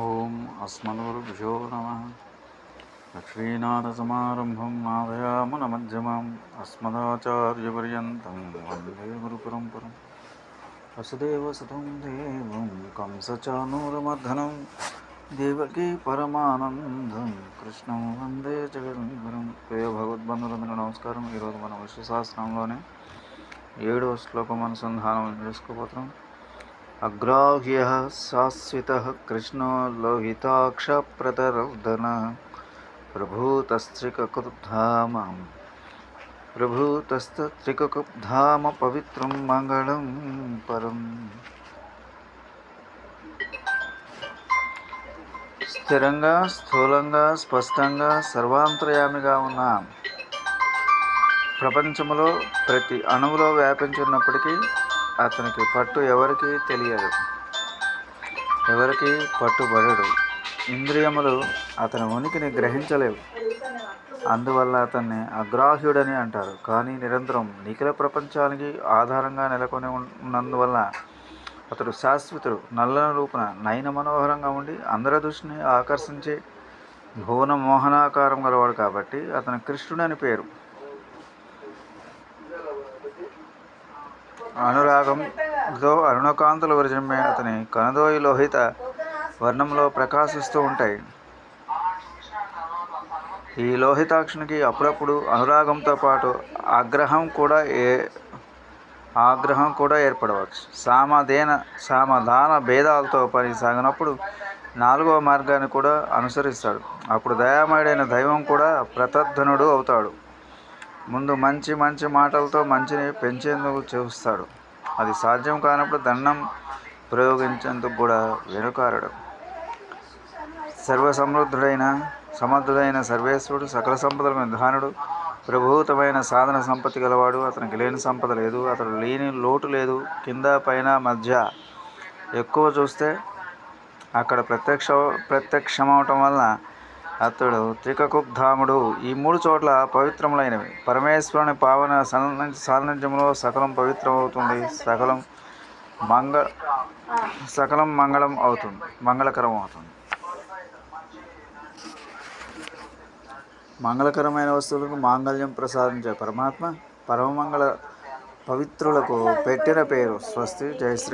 ఓం అస్మద్గురుభ్యో నమ. లక్ష్మీనాథసమారంభం నాదయామునమధ్యమాం అస్మదాచార్యపర్యంతం వందే గురుపరంపరం. వసుదేవసుతం దేవం కంసచానూరమర్ధనం దేవకీ పరమానందం. కృష్ణం వందే జగద్గురం. ప్రియ భగవద్బంధులందరూ నమస్కారం. ఈరోజు మన విశ్వశాస్త్రంలోనే ఏడవ శ్లోకం అనుసంధానం చేసుకోబోతున్నాం. అగ్రాహ్య శాశ్వత కృష్ణో లోహితాక్షప్రతరర్ధన ప్రభూతస్త్రికృబ్ధామ ప్రభూతస్త్రికృబ్ధామ పవిత్రం మంగళం పరం స్థిరంగా స్థూలంగా స్పష్టంగా సర్వాంతర్యామిగా ఉన్న। ప్రపంచంలో ప్రతి అణువులో వ్యాపించున్నప్పటికీ అతనికి పట్టు ఎవరికి తెలియదు. ఎవరికి పట్టుబడడు. ఇంద్రియములు అతని ఉనికిని గ్రహించలేవు. అందువల్ల అతన్ని అగ్రాహ్యుడని అంటారు. కానీ నిరంతరం నిఖిల ప్రపంచానికి ఆధారంగా నెలకొని ఉన్నందువల్ల అతడు శాశ్వతుడు. నల్లని రూపున నయన మనోహరంగా ఉండి అందరి దృష్టిని ఆకర్షించే భువన మోహనాకారం గలవాడు కాబట్టి అతను కృష్ణుడు అని పేరు. అనురాగంతో అరుణకాంతుల విరజమే అతని కనదోయి లోహిత వర్ణంలో ప్రకాశిస్తూ ఉంటాయి. ఈ లోహితాక్షునికి అప్పుడప్పుడు అనురాగంతో పాటు ఆగ్రహం కూడా ఏ ఆగ్రహం కూడా ఏర్పడవచ్చు. సామధేన సామధాన భేదాలతో పని సాగినప్పుడు నాలుగవ మార్గాన్ని కూడా అనుసరిస్తాడు. అప్పుడు దయామయుడైన దైవం కూడా ప్రతద్ధనుడు అవుతాడు. ముందు మంచి మంచి మాటలతో మంచిని పెంచేందుకు చూస్తాడు. అది సాధ్యం కానప్పుడు దండం ప్రయోగించేందుకు కూడా వెనుకారడు సర్వసమృద్ధుడైన సమర్థుడైన సర్వేశ్వరుడు సకల సంపదల నిధానుడు ప్రభూతమైన సాధన సంపత్తి గలవాడు. అతనికి లేని సంపద లేదు అతడు లేని లోటు లేదు. కింద పైన మధ్య ఎక్కువ చూస్తే అక్కడ ప్రత్యక్ష ప్రత్యక్షమవటం వలన అతడు త్రికకుబ్ధాముడు. ఈ మూడు చోట్ల పవిత్రములైనవి. పరమేశ్వరుని పావన సాన్నిధ్యంలో సకలం పవిత్రం అవుతుంది సకలం మంగ సకలం మంగళం అవుతుంది. మంగళకరం అవుతుంది మంగళకరమైన వస్తువులకు మాంగళ్యం ప్రసాదించే పరమాత్మ పరమమంగళ పవిత్రులకు పెట్టిన పేరు స్వస్తి. జయశ్రీ